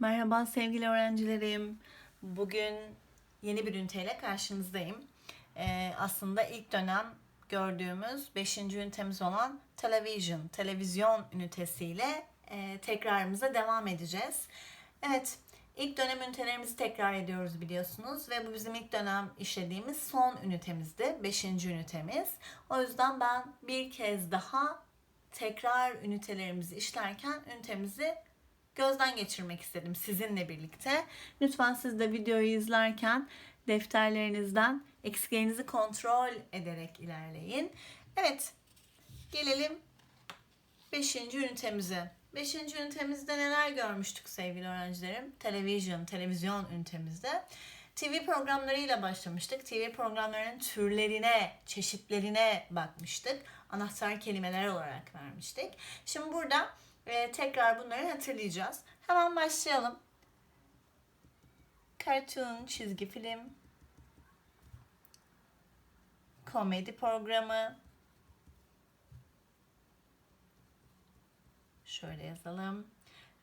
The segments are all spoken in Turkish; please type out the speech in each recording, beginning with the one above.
Merhaba sevgili öğrencilerim. Bugün yeni bir üniteyle karşınızdayım. Ee, aslında ilk dönem gördüğümüz 5. ünitemiz olan Television, televizyon ünitesiyle e, tekrarımıza devam edeceğiz. Evet, ilk dönem ünitelerimizi tekrar ediyoruz biliyorsunuz ve bu bizim ilk dönem işlediğimiz son ünitemizdi, 5. ünitemiz. O yüzden ben bir kez daha tekrar ünitelerimizi işlerken ünitemizi gözden geçirmek istedim sizinle birlikte. Lütfen siz de videoyu izlerken defterlerinizden eksiklerinizi kontrol ederek ilerleyin. Evet, gelelim 5. ünitemize. 5. ünitemizde neler görmüştük sevgili öğrencilerim? Televizyon, televizyon ünitemizde. TV programlarıyla başlamıştık. TV programlarının türlerine, çeşitlerine bakmıştık. Anahtar kelimeler olarak vermiştik. Şimdi burada e, tekrar bunları hatırlayacağız. Hemen başlayalım. Cartoon, çizgi film, komedi programı, şöyle yazalım.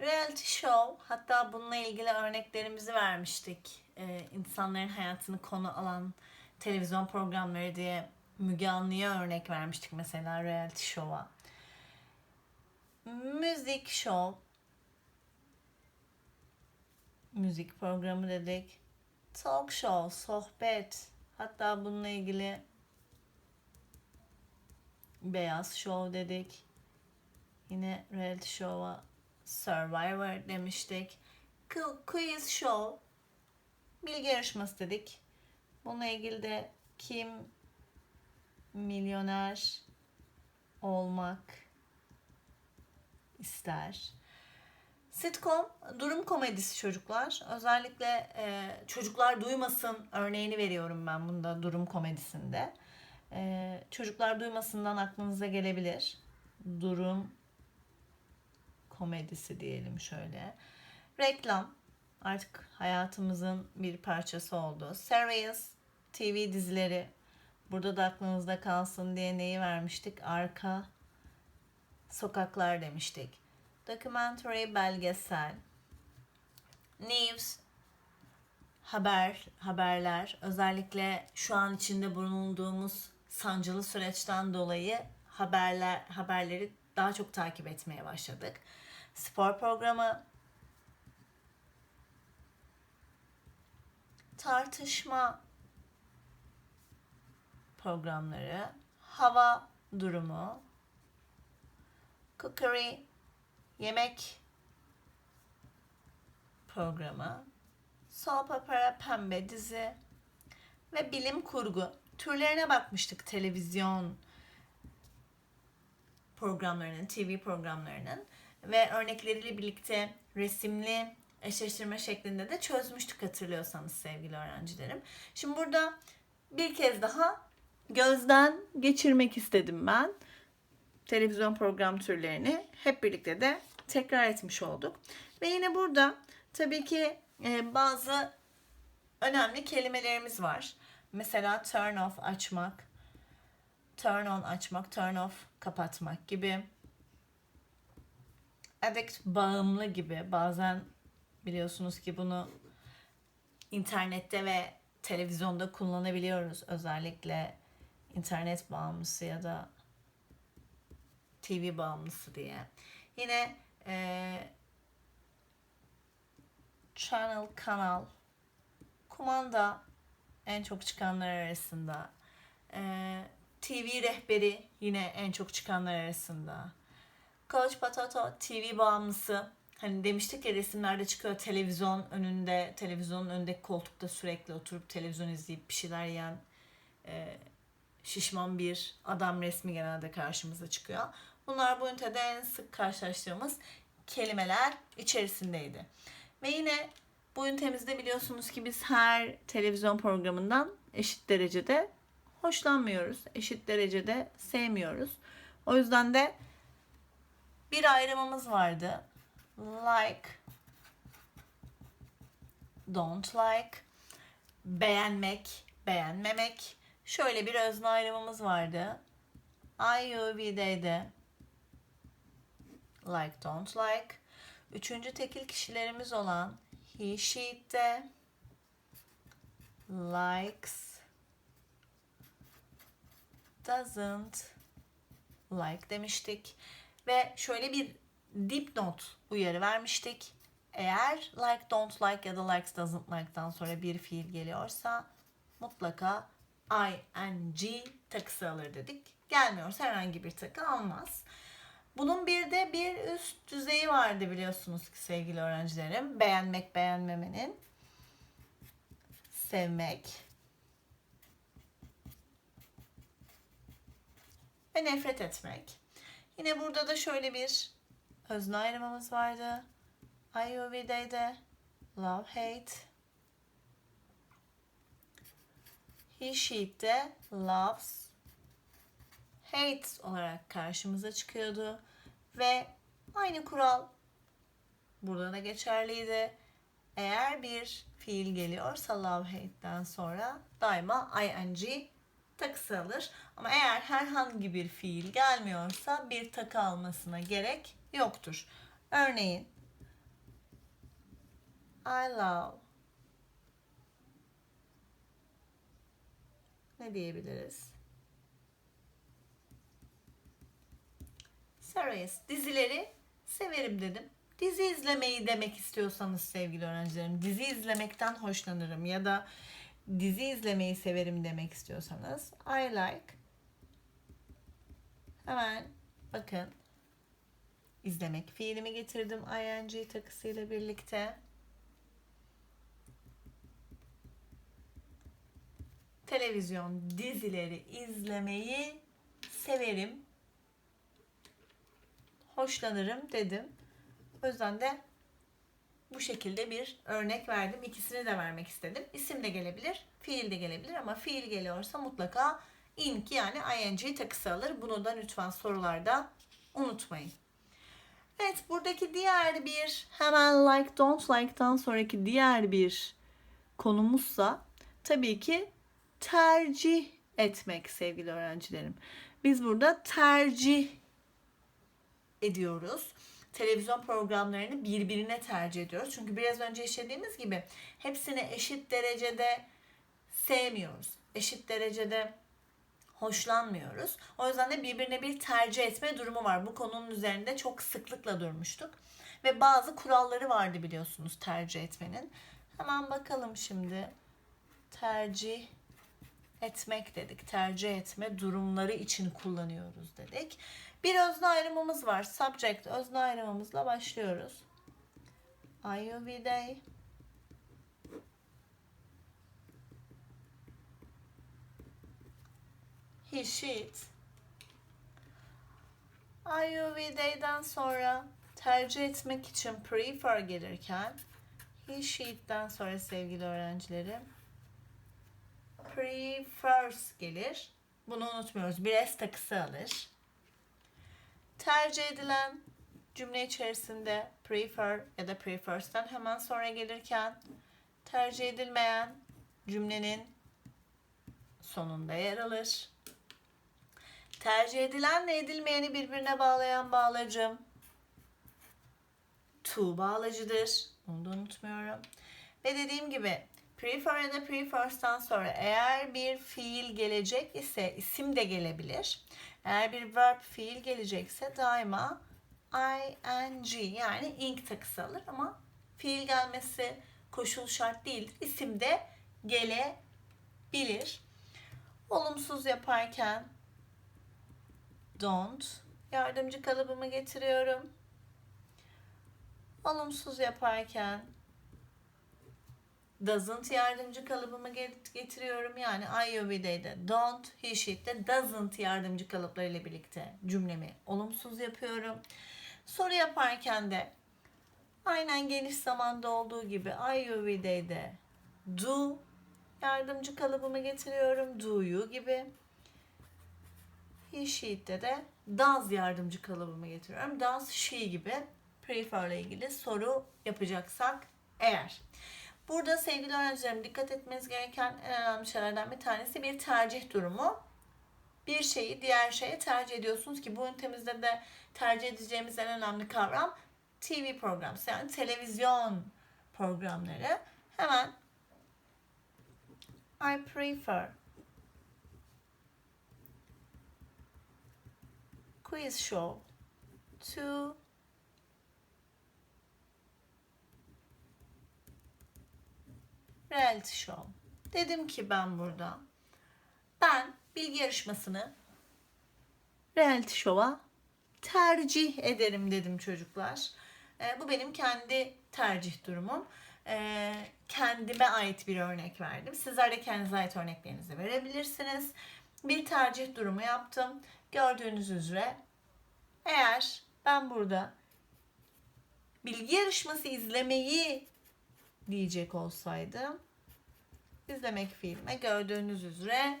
Reality show, hatta bununla ilgili örneklerimizi vermiştik. Ee, insanların hayatını konu alan televizyon programları diye Müge Anlı'ya örnek vermiştik mesela reality show'a. Müzik show, müzik programı dedik. Talk show, sohbet. Hatta bununla ilgili beyaz show dedik. Yine reality show'a Survivor demiştik. Quiz show, bilgi yarışması dedik. Bununla ilgili de kim milyoner olmak ister. Sitcom, durum komedisi çocuklar. Özellikle e, çocuklar duymasın örneğini veriyorum ben bunda durum komedisinde. E, çocuklar duymasından aklınıza gelebilir. Durum komedisi diyelim şöyle. Reklam artık hayatımızın bir parçası oldu. Serious TV dizileri burada da aklınızda kalsın diye neyi vermiştik? Arka sokaklar demiştik. Documentary belgesel. News haber haberler özellikle şu an içinde bulunduğumuz sancılı süreçten dolayı haberler haberleri daha çok takip etmeye başladık. Spor programı tartışma programları, hava durumu, cookery, yemek. Programı, soap opera, pembe dizi. Ve bilim kurgu. Türlerine bakmıştık televizyon programlarının, TV programlarının. Ve örnekleriyle birlikte resimli eşleştirme şeklinde de çözmüştük hatırlıyorsanız sevgili öğrencilerim. Şimdi burada bir kez daha gözden geçirmek istedim ben televizyon program türlerini hep birlikte de tekrar etmiş olduk. Ve yine burada tabii ki e, bazı önemli kelimelerimiz var. Mesela turn off açmak, turn on açmak, turn off kapatmak gibi. Addict bağımlı gibi bazen biliyorsunuz ki bunu internette ve televizyonda kullanabiliyoruz. Özellikle internet bağımlısı ya da TV bağımlısı diye. Yine e, channel, kanal, kumanda en çok çıkanlar arasında. E, TV rehberi yine en çok çıkanlar arasında. Coach Potato TV bağımlısı. Hani demiştik ya resimlerde çıkıyor televizyon önünde, televizyonun önündeki koltukta sürekli oturup televizyon izleyip bir şeyler yiyen e, şişman bir adam resmi genelde karşımıza çıkıyor. Bunlar bu ünitede en sık karşılaştığımız kelimeler içerisindeydi. Ve yine bu ünitemizde biliyorsunuz ki biz her televizyon programından eşit derecede hoşlanmıyoruz. Eşit derecede sevmiyoruz. O yüzden de bir ayrımımız vardı. Like, don't like, beğenmek, beğenmemek. Şöyle bir özne ayrımımız vardı. I, you, we, they de like, don't like. Üçüncü tekil kişilerimiz olan he, she'de likes, doesn't like demiştik. Ve şöyle bir dipnot uyarı vermiştik. Eğer like, don't like ya da likes, doesn't like'dan sonra bir fiil geliyorsa mutlaka ing takısı alır dedik. Gelmiyorsa herhangi bir takı almaz. Bunun bir de bir üst düzeyi vardı biliyorsunuz ki sevgili öğrencilerim. Beğenmek, beğenmemenin. Sevmek. Ve nefret etmek. Yine burada da şöyle bir özne ayrımımız vardı. IUV'de love, hate. He, she'de loves, hates olarak karşımıza çıkıyordu. Ve aynı kural burada da geçerliydi. Eğer bir fiil geliyorsa love hate'den sonra daima ing takısı alır. Ama eğer herhangi bir fiil gelmiyorsa bir takı almasına gerek yoktur. Örneğin I love ne diyebiliriz? Series dizileri severim dedim. Dizi izlemeyi demek istiyorsanız sevgili öğrencilerim, dizi izlemekten hoşlanırım ya da dizi izlemeyi severim demek istiyorsanız I like hemen bakın izlemek fiilimi getirdim ing takısıyla birlikte. Televizyon dizileri izlemeyi severim. Hoşlanırım dedim. O yüzden de bu şekilde bir örnek verdim. İkisini de vermek istedim. İsim de gelebilir, fiil de gelebilir ama fiil geliyorsa mutlaka ink yani ing takısı alır. Bunu da lütfen sorularda unutmayın. Evet buradaki diğer bir hemen like don't like'tan sonraki diğer bir konumuzsa tabii ki tercih etmek sevgili öğrencilerim. Biz burada tercih ediyoruz televizyon programlarını birbirine tercih ediyoruz. Çünkü biraz önce işlediğimiz gibi hepsini eşit derecede sevmiyoruz. Eşit derecede hoşlanmıyoruz. O yüzden de birbirine bir tercih etme durumu var. Bu konunun üzerinde çok sıklıkla durmuştuk. Ve bazı kuralları vardı biliyorsunuz tercih etmenin. Hemen bakalım şimdi. Tercih etmek dedik. Tercih etme durumları için kullanıyoruz dedik. Bir özne ayrımımız var. Subject özne ayrımımızla başlıyoruz. I you be they. He, she, it. I you be they'den sonra tercih etmek için prefer gelirken he, she, it'den sonra sevgili öğrencilerim prefers gelir. Bunu unutmuyoruz. Bir S takısı alır tercih edilen cümle içerisinde prefer ya da prefers'ten hemen sonra gelirken tercih edilmeyen cümlenin sonunda yer alır. Tercih edilenle edilmeyeni birbirine bağlayan bağlacım to bağlacıdır. Onu da unutmuyorum. Ve dediğim gibi prefer ya da prefers'tan sonra eğer bir fiil gelecek ise isim de gelebilir. Eğer bir verb fiil gelecekse daima ing yani ing takısı alır ama fiil gelmesi koşul şart değildir. İsim de gelebilir. Olumsuz yaparken don't yardımcı kalıbımı getiriyorum. Olumsuz yaparken doesn't yardımcı kalıbımı getiriyorum. Yani I you de don't, he she'de doesn't yardımcı kalıplarıyla birlikte cümlemi olumsuz yapıyorum. Soru yaparken de aynen geniş zamanda olduğu gibi I you de do yardımcı kalıbımı getiriyorum. Do you gibi. He she'de de does yardımcı kalıbımı getiriyorum. Does she gibi prefer ile ilgili soru yapacaksak eğer. Burada sevgili öğrencilerim dikkat etmeniz gereken en önemli şeylerden bir tanesi bir tercih durumu. Bir şeyi diğer şeye tercih ediyorsunuz ki bu üntemizde de tercih edeceğimiz en önemli kavram TV programs yani televizyon programları. Hemen I prefer quiz show to reality show. Dedim ki ben burada ben bilgi yarışmasını reality show'a tercih ederim dedim çocuklar. E, bu benim kendi tercih durumum. E, kendime ait bir örnek verdim. Sizler de kendinize ait örneklerinizi verebilirsiniz. Bir tercih durumu yaptım. Gördüğünüz üzere eğer ben burada bilgi yarışması izlemeyi diyecek olsaydım izlemek fiilime gördüğünüz üzere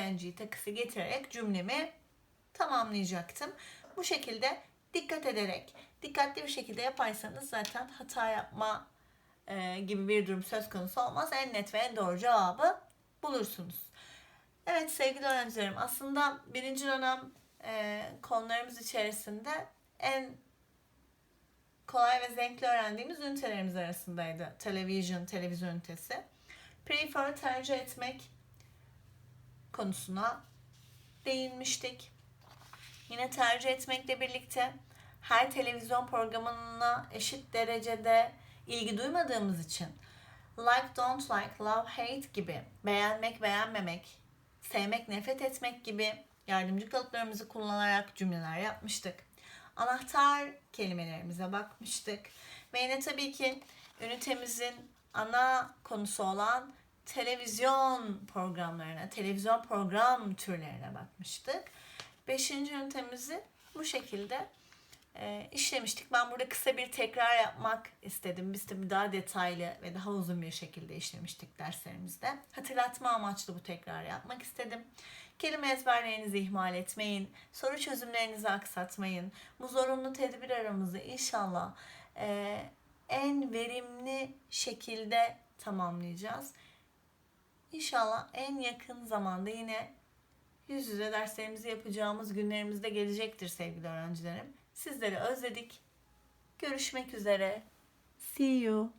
ing takısı getirerek cümlemi tamamlayacaktım. Bu şekilde dikkat ederek, dikkatli bir şekilde yaparsanız zaten hata yapma e, gibi bir durum söz konusu olmaz. En net ve en doğru cevabı bulursunuz. Evet sevgili öğrencilerim aslında birinci dönem e, konularımız içerisinde en kolay ve zevkli öğrendiğimiz ünitelerimiz arasındaydı. Television, televizyon ünitesi. Prefer tercih etmek konusuna değinmiştik. Yine tercih etmekle birlikte her televizyon programına eşit derecede ilgi duymadığımız için like, don't like, love, hate gibi beğenmek, beğenmemek, sevmek, nefret etmek gibi yardımcı kalıplarımızı kullanarak cümleler yapmıştık. Anahtar kelimelerimize bakmıştık. Ve yine tabii ki ünitemizin ana konusu olan televizyon programlarına, televizyon program türlerine bakmıştık. Beşinci ünitemizi bu şekilde e, işlemiştik. Ben burada kısa bir tekrar yapmak istedim. Biz tabii daha detaylı ve daha uzun bir şekilde işlemiştik derslerimizde. Hatırlatma amaçlı bu tekrar yapmak istedim. Kelime ezberlerinizi ihmal etmeyin. Soru çözümlerinizi aksatmayın. Bu zorunlu tedbir aramızı inşallah e, en verimli şekilde tamamlayacağız. İnşallah en yakın zamanda yine yüz yüze derslerimizi yapacağımız günlerimizde gelecektir sevgili öğrencilerim. Sizleri özledik. Görüşmek üzere. See you.